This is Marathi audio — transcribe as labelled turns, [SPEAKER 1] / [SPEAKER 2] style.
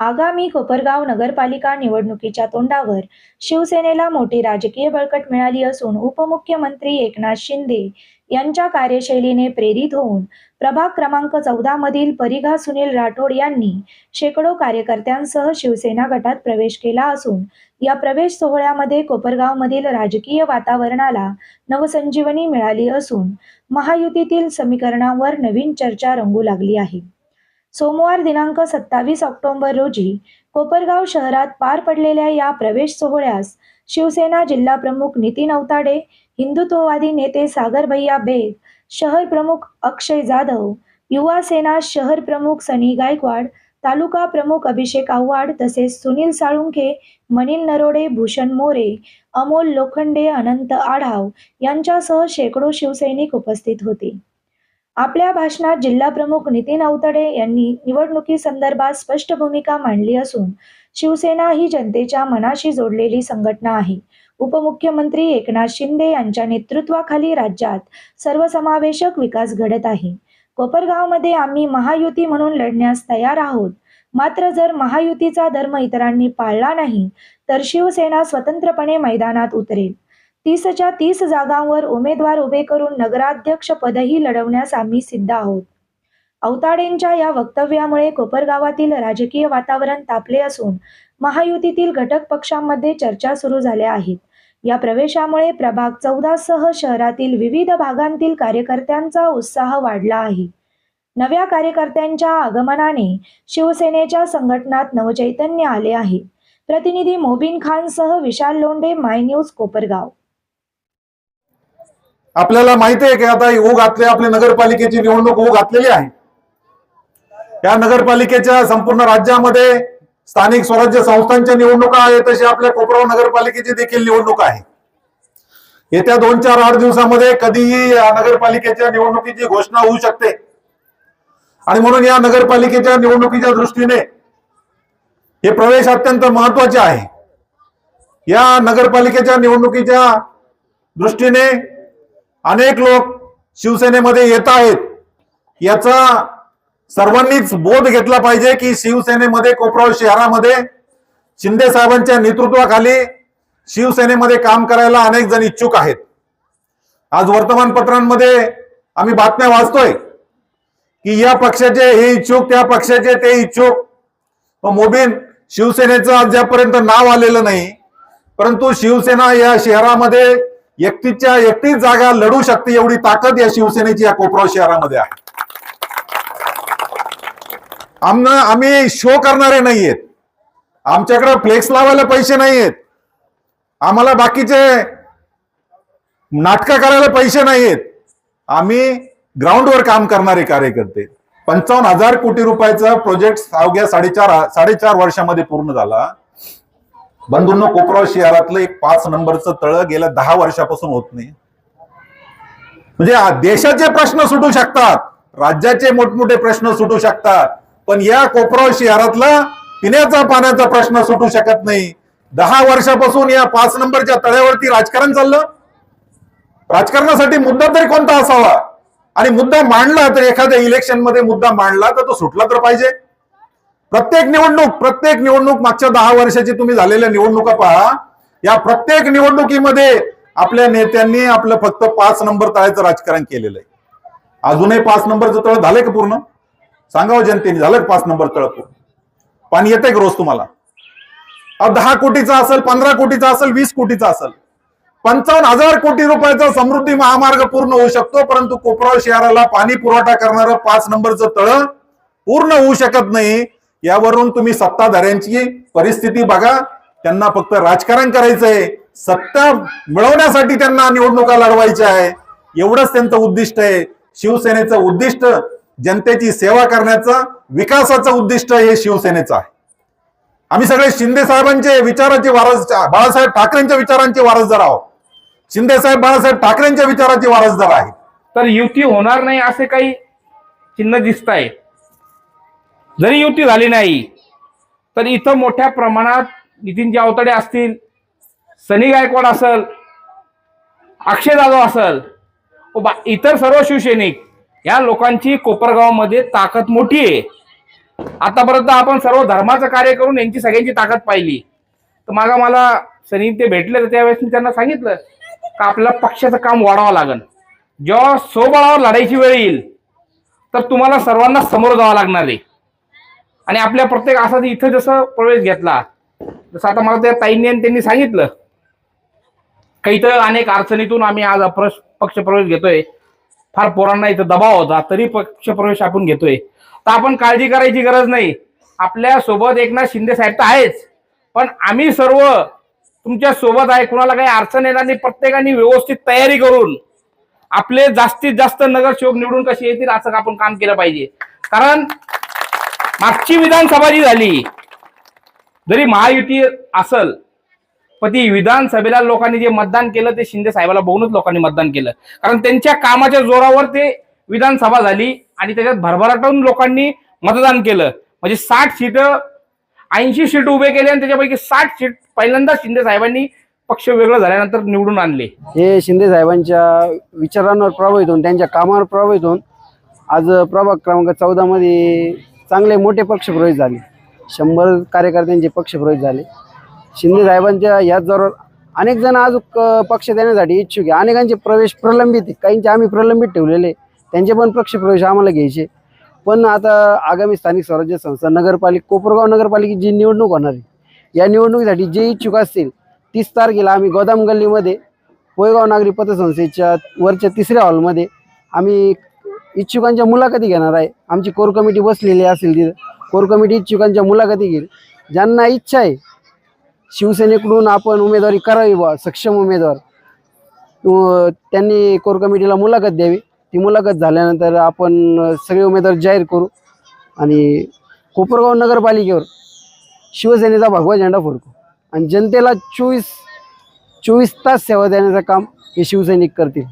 [SPEAKER 1] आगामी कोपरगाव नगरपालिका निवडणुकीच्या तोंडावर शिवसेनेला मोठी राजकीय बळकट मिळाली असून उपमुख्यमंत्री एकनाथ शिंदे यांच्या कार्यशैलीने प्रेरित होऊन प्रभाग क्रमांक चौदा मधील परिघा सुनील राठोड यांनी शेकडो कार्यकर्त्यांसह शिवसेना गटात प्रवेश केला असून या प्रवेश सोहळ्यामध्ये कोपरगावमधील राजकीय वातावरणाला नवसंजीवनी मिळाली असून महायुतीतील समीकरणावर नवीन चर्चा रंगू लागली आहे. सोमवार दिनांक सत्तावीस ऑक्टोबर रोजी कोपरगाव शहरात पार पडलेल्या या प्रवेश सोहळ्यास शिवसेना जिल्हा प्रमुख नितीन अवताडे हिंदुत्ववादी नेते सागर भैया बेग शहर प्रमुख अक्षय जाधव युवा सेना शहर प्रमुख सनी गायकवाड तालुका प्रमुख अभिषेक आव्हाड तसेच सुनील साळुंखे मनील नरोडे भूषण मोरे अमोल लोखंडे अनंत आढाव यांच्यासह शेकडो शिवसैनिक उपस्थित होते. आपल्या भाषणात जिल्हा प्रमुख नितीन अवतडे यांनी निवडणुकी संदर्भात स्पष्ट भूमिका मांडली असून शिवसेना ही जनतेच्या मनाशी जोडलेली संघटना आहे. उपमुख्यमंत्री एकनाथ शिंदे यांच्या नेतृत्वाखाली राज्यात सर्वसमावेशक विकास घडत आहे. कोपरगावमध्ये आम्ही महायुती म्हणून लढण्यास तयार आहोत. मात्र जर महायुतीचा धर्म इतरांनी पाळला नाही तर शिवसेना स्वतंत्रपणे मैदानात उतरेल. तीसच्या तीस जागांवर उमेदवार उभे करून नगराध्यक्ष पदही लढवण्यास आम्ही सिद्ध आहोत. अवताडेंच्या या वक्तव्यामुळे कोपरगावातील राजकीय वातावरण तापले असून महायुतीतील घटक पक्षांमध्ये चर्चा सुरू झाल्या आहेत. या प्रवेशामुळे प्रभाग चौदा सह शहरातील विविध भागांतील कार्यकर्त्यांचा उत्साह वाढला आहे. नव्या कार्यकर्त्यांच्या आगमनाने शिवसेनेच्या संघटनात नवचैतन्य आले आहे. प्रतिनिधी मोबिन खान सह विशाल लोंढे माय न्यूज कोपरगाव.
[SPEAKER 2] आपल्याला माहिती आहे की आता ऊ घातले आपली नगरपालिकेची निवडणूक ऊ घातलेली आहे. या नगरपालिकेच्या संपूर्ण राज्यामध्ये स्थानिक स्वराज्य संस्थांच्या निवडणुका आहेत तशी आपल्या कोपराव नगरपालिकेची देखील निवडणूक आहे. येत्या दोन चार आठ दिवसामध्ये कधीही या नगरपालिकेच्या निवडणुकीची घोषणा होऊ शकते. आणि म्हणून या नगरपालिकेच्या निवडणुकीच्या दृष्टीने हे प्रवेश अत्यंत महत्त्वाचे आहे. या नगरपालिकेच्या निवडणुकीच्या दृष्टीने अनेक लोक शिवसेनेमध्ये येत आहेत. याचा सर्वांनीच बोध घेतला पाहिजे की शिवसेनेमध्ये कोपराव शहरामध्ये शिंदे साहेबांच्या नेतृत्वाखाली शिवसेनेमध्ये काम करायला अनेक जण इच्छुक आहेत. आज वर्तमानपत्रांमध्ये आम्ही बातम्या वाचतोय की या पक्षाचे हे इच्छुक त्या पक्षाचे ते इच्छुक. मोबीन शिवसेनेचं अद्यापर्यंत नाव आलेलं नाही परंतु शिवसेना या शहरामध्ये एकटीच्या एकटीच जागा लढू शकते एवढी ताकद या शिवसेनेची या कोपराव शहरामध्ये आहे. आमना आम्ही शो करणारे नाहीयेत. आमच्याकडे फ्लेक्स लावायला पैसे नाहीयेत. आम्हाला बाकीचे नाटकं करायला पैसे नाहीयेत. आम्ही ग्राउंडवर काम करणारे कार्यकर्ते. पंचावन्न हजार कोटी रुपयाचा प्रोजेक्ट अवघ्या साडेचार साडेचार वर्षामध्ये पूर्ण झाला. बंधूंनो कोपराव शहरातलं एक पाच नंबरचं तळ गेल्या दहा वर्षापासून होत नाही. म्हणजे देशाचे प्रश्न सुटू शकतात राज्याचे मोठमोठे प्रश्न सुटू शकतात पण या कोपराव शहरातला पिण्याचा पाण्याचा प्रश्न सुटू शकत नाही. दहा वर्षापासून या पाच नंबरच्या तळ्यावरती राजकारण चाललं. राजकारणासाठी मुद्दा तरी कोणता असावा? आणि मुद्दा मांडला तर एखाद्या इलेक्शनमध्ये मुद्दा मांडला तर तो सुटला तर पाहिजे. प्रत्येक निवडणूक प्रत्येक निवडणूक मागच्या दहा वर्षाची तुम्ही झालेल्या निवडणुका पहा या प्रत्येक निवडणुकीमध्ये आपल्या नेत्यांनी आपलं फक्त पाच नंबर तळायचं राजकारण केलेलं आहे. अजूनही पाच नंबरचं तळ झालंय का पूर्ण? सांगावं जनतेने झालं पाच नंबर तळ पूर्ण? पाणी येतंय का रोज तुम्हाला? दहा कोटीचा असेल पंधरा कोटीचा असेल वीस कोटीचा असेल. पंचावन्न हजार कोटी रुपयाचा समृद्धी महामार्ग पूर्ण होऊ शकतो परंतु कोपराव शहराला पाणी पुरवठा करणारं पाच नंबरचं तळ पूर्ण होऊ शकत नाही. यावरून तुम्ही सत्ताधाऱ्यांची परिस्थिती बघा. त्यांना फक्त राजकारण करायचंय. सत्ता मिळवण्यासाठी त्यांना निवडणुका लढवायच्या आहे. एवढंच त्यांचं उद्दिष्ट आहे. शिवसेनेचं उद्दिष्ट जनतेची सेवा करण्याचं विकासाचं उद्दिष्ट हे शिवसेनेचं आहे. आम्ही सगळे शिंदे साहेबांचे विचाराचे वारस बाळासाहेब ठाकरेंच्या विचारांचे वारसदार आहोत. शिंदे साहेब बाळासाहेब ठाकरेंच्या विचाराचे वारसदार आहेत.
[SPEAKER 3] तर युती होणार नाही असे काही चिन्ह दिसत आहे जरी युती झाली नाही तर इथं मोठ्या प्रमाणात नितीन अवतडे असतील सनी गायकवाड असल अक्षय जाधव असल बा- इतर सर्व शिवसैनिक या लोकांची कोपरगावमध्ये ताकद मोठी आहे. आतापर्यंत आपण सर्व धर्माचं कार्य करून यांची सगळ्यांची ताकद पाहिली. तर मागा मला सनी ते भेटले तर त्यावेळेस मी त्यांना सांगितलं का आपल्याला पक्षाचं काम वाढावं लागेल. जेव्हा सोबळावर लढायची वेळ येईल तर तुम्हाला सर्वांना समोर जावं लागणार आहे. आणि आपल्या प्रत्येक असा इथं जसं प्रवेश घेतला जसं आता मला त्या ताईंनी आणि त्यांनी सांगितलं काही तर अनेक अडचणीतून आम्ही आज अप्रश पक्षप्रवेश घेतोय. फार पोरांना इथं दबाव होता तरी पक्षप्रवेश आपण घेतोय. तर आपण काळजी करायची गरज नाही. आपल्यासोबत एकनाथ शिंदे साहेब तर आहेच. पण आम्ही सर्व तुमच्यासोबत आहे कुणाला काही अडचण येणार नाही प्रत्येकाने व्यवस्थित तयारी करून आपले जास्तीत जास्त नगरसेवक निवडून कसे येतील असं आपण काम केलं पाहिजे. कारण मागची विधानसभा जी झाली जरी महायुती असल पण ती विधानसभेला लोकांनी जे मतदान केलं ते शिंदे साहेबाला बघूनच लोकांनी मतदान केलं. कारण त्यांच्या कामाच्या जोरावर ते विधानसभा झाली आणि त्याच्यात भरभराटून लोकांनी मतदान केलं. म्हणजे साठ सीट ऐंशी सीट उभे केले आणि त्याच्यापैकी साठ सीट पहिल्यांदा शिंदे साहेबांनी पक्ष वेगळं झाल्यानंतर निवडून आणले.
[SPEAKER 4] हे शिंदे साहेबांच्या विचारांवर प्रभावित होऊन त्यांच्या कामावर प्रभावित होऊन आज प्रभाग क्रमांक चौदामध्ये चांगले मोठे पक्षप्रवेश झाले. शंभर कार्यकर्त्यांचे पक्षप्रवेश झाले. शिंदे साहेबांच्या याच जोरावर अनेक जण आज पक्ष देण्यासाठी इच्छुक आहे. अनेकांचे प्रवेश प्रलंबित आहे काहींचे आम्ही प्रलंबित ठेवलेले त्यांचे पण पक्षप्रवेश आम्हाला घ्यायचे पण आता आगामी स्थानिक स्वराज्य संस्था नगरपालिका कोपरगाव नगरपालिकेची जी निवडणूक होणार आहे या निवडणुकीसाठी जे इच्छुक असतील तीस तारखेला आम्ही गोदाम गल्लीमध्ये पोयगाव नागरी पतसंस्थेच्या वरच्या तिसऱ्या हॉलमध्ये आम्ही इच्छुकांच्या मुलाखती घेणार आहे. आमची कोर कमिटी बसलेली असेल तिथं. कोर कमिटी इच्छुकांच्या मुलाखती घेईल. ज्यांना इच्छा आहे शिवसेनेकडून आपण उमेदवारी करावी बा सक्षम उमेदवार. त्यांनी कोर कमिटीला मुलाखत द्यावी. ती मुलाखत झाल्यानंतर आपण सगळे उमेदवार जाहीर करू आणि कोपरगाव नगरपालिकेवर शिवसेनेचा भगवा झेंडा फडकू. आणि जनतेला चोवीस चोवीस तास सेवा देण्याचं काम हे शिवसैनिक करतील.